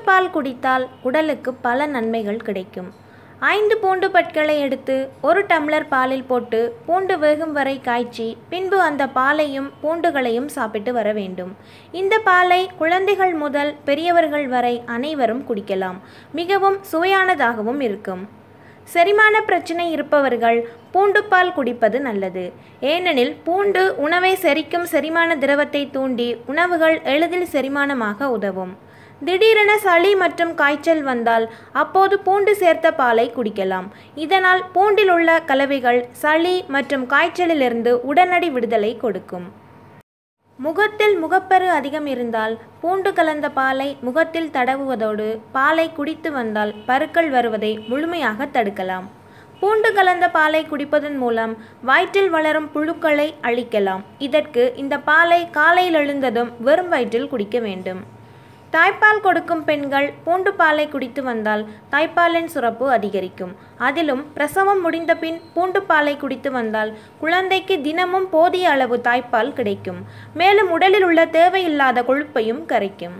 பூண்டுப்பால் குடித்தால் உடலுக்கு பல நன்மைகள் கிடைக்கும். ஐந்து பூண்டு பற்களை எடுத்து ஒரு டம்ளர் பாலில் போட்டு பூண்டு வேகும் வரை காய்ச்சி பின்பு அந்த பாலையும் பூண்டுகளையும் சாப்பிட்டு வர வேண்டும். இந்த பாலை குழந்தைகள் முதல் பெரியவர்கள் வரை அனைவரும் குடிக்கலாம். மிகவும் சுவையானதாகவும் இருக்கும். செரிமான பிரச்சனை இருப்பவர்கள் பூண்டுப்பால் குடிப்பது நல்லது. ஏனெனில் பூண்டு உணவை செரிக்கும் செரிமான திரவத்தை தூண்டி உணவுகள் எளிதில் செரிமானமாக உதவும். திடீரென சளி மற்றும் காய்ச்சல் வந்தால் அப்போது பூண்டு சேர்த்த பாலை குடிக்கலாம். இதனால் பூண்டில் உள்ள கலவைகள் சளி மற்றும் காய்ச்சலிலிருந்து உடனடி விடுதலை கொடுக்கும். முகத்தில் முகப்பரு அதிகம் இருந்தால் பூண்டு கலந்த பாலை முகத்தில் தடவுவதோடு பாலை குடித்து வந்தால் பருக்கள் வருவதை முழுமையாக தடுக்கலாம். பூண்டு கலந்த பாலை குடிப்பதன் மூலம் வயிற்றில் வளரும் புழுக்களை அழிக்கலாம். இதற்கு இந்த பாலை காலையில் எழுந்ததும் வெறும் வயிற்றில் குடிக்க வேண்டும். தாய்ப்பால் கொடுக்கும் பெண்கள் பூண்டு பாலை குடித்து வந்தால் தாய்ப்பாலின் சுரப்பு அதிகரிக்கும். அதிலும் பிரசவம் முடிந்த பின் பூண்டு பாலை குடித்து வந்தால் குழந்தைக்கு தினமும் போதிய அளவு தாய்ப்பால் கிடைக்கும். மேலும் உடலில் உள்ள தேவையில்லாத கொழுப்பையும் கரைக்கும்.